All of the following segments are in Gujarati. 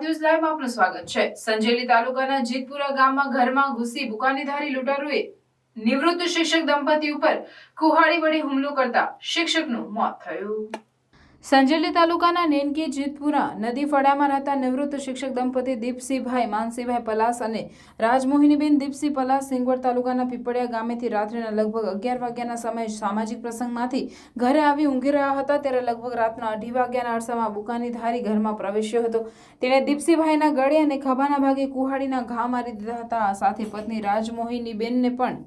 ન્યૂઝ લાઈવ આપનું સ્વાગત છે. સંજેલી તાલુકાના જીતપુરા ગામમાં ઘરમાં ઘૂસી બુકાનીધારી લૂંટારુએ નિવૃત્ત શિક્ષક દંપતી ઉપર કુહાડી વડે હુમલો કરતા શિક્ષકનું મોત થયું. સંજેલી તાલુકાના નેનકી જીતપુરા નદી ફળામાં રહેતા નિવૃત્ત શિક્ષક દંપતી દીપસિંહભાઈ માનસીભાઈ પલાસ અને રાજમોહિનીબેન દીપસિંહ પલાસ સિંગવડ તાલુકાના પીપળિયા ગામેથી રાત્રિના લગભગ અગિયાર વાગ્યાના સમયે સામાજિક પ્રસંગમાંથી ઘરે આવી ઊંઘી રહ્યા હતા ત્યારે લગભગ રાતના અઢી વાગ્યાના અરસામાં બુકાની ધારી ઘરમાં પ્રવેશ્યો હતો. તેણે દીપસિંહભાઈના ગળે અને ખભાના ભાગે કુહાડીના ઘા મારી દીધા હતા. સાથે પત્ની રાજમોહિનીબેનને પણ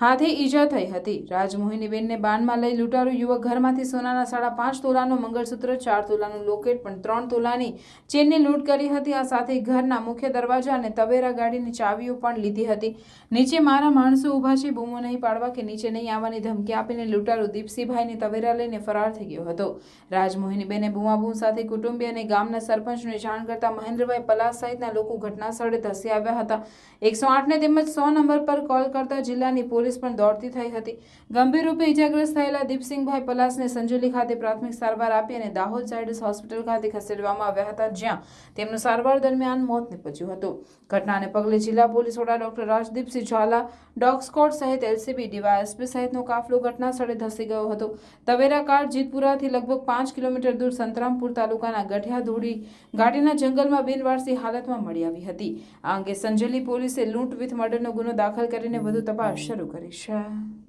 હાથે ઈજા થઈ હતી. રાજમોહિનીબેનને બાનમાં લઈ લૂંટારો યુવક ઘરમાંથી સોનાના સાડા પાંચ તોલાનું મંગળસૂત્ર, ચાર તોલાનું લોકેટ, પણ ત્રણ તોલાની ચેનની લૂંટ કરી હતી. આ સાથે ઘરના મુખ્ય દરવાજા અને તવેરા ગાડીની ચાવીઓ પણ લીધી હતી. નીચે મારા માણસો ઊભા છે, બૂમો નહીં પાડવા કે નીચે નહીં આવવાની ધમકી આપીને લૂંટારો દીપસિંહભાઈની તવેરા લઈને ફરાર થઈ ગયો હતો. રાજમોહિનીબેને બૂમાબૂમ સાથે કુટુંબી અને ગામના સરપંચને જાણ કરતા મહેન્દ્રભાઈ પલાસ સહિતના લોકો ઘટના સ્થળે ધસી આવ્યા હતા. એકસો આઠને તેમજ સો નંબર પર કોલ કરતા જિલ્લાની પોલીસ પણ દોડતી થઈ હતી. ગંભીર રૂપે ઇજાગ્રસ્ત થયેલા દીપસિંહભાઈ પલાસને સંજોલી ખાતે પ્રાથમિક સારવાર આપી અને દાહોદ ઝાયડસ હોસ્પિટલ ખાતે ખસેડવામાં આવ્યા હતા, જ્યાં તેમનું સારવાર દરમિયાન મોત નીપજ્યું હતું. ઘટનાને પગલે જિલ્લા પોલીસ વડા doctor Rajdeepsinh Zala, dog squad સહિત એલસીબી, ડીવાયએસપી સહિતનો કાફલો ઘટના સ્થળે ધસી ગયો હતો. તવેરા કાર્ડ જીતપુરાથી લગભગ પાંચ કિલોમીટર દૂર સંતરામપુર તાલુકાના ગઢિયા ધોડી ઘાટીના જંગલમાં બિનવારસી હાલતમાં મળી આવી હતી. આ અંગે સંજેલી પોલીસે લૂંટ વિથ મર્ડરનો ગુનો દાખલ કરીને વધુ તપાસ શરૂ કરી છે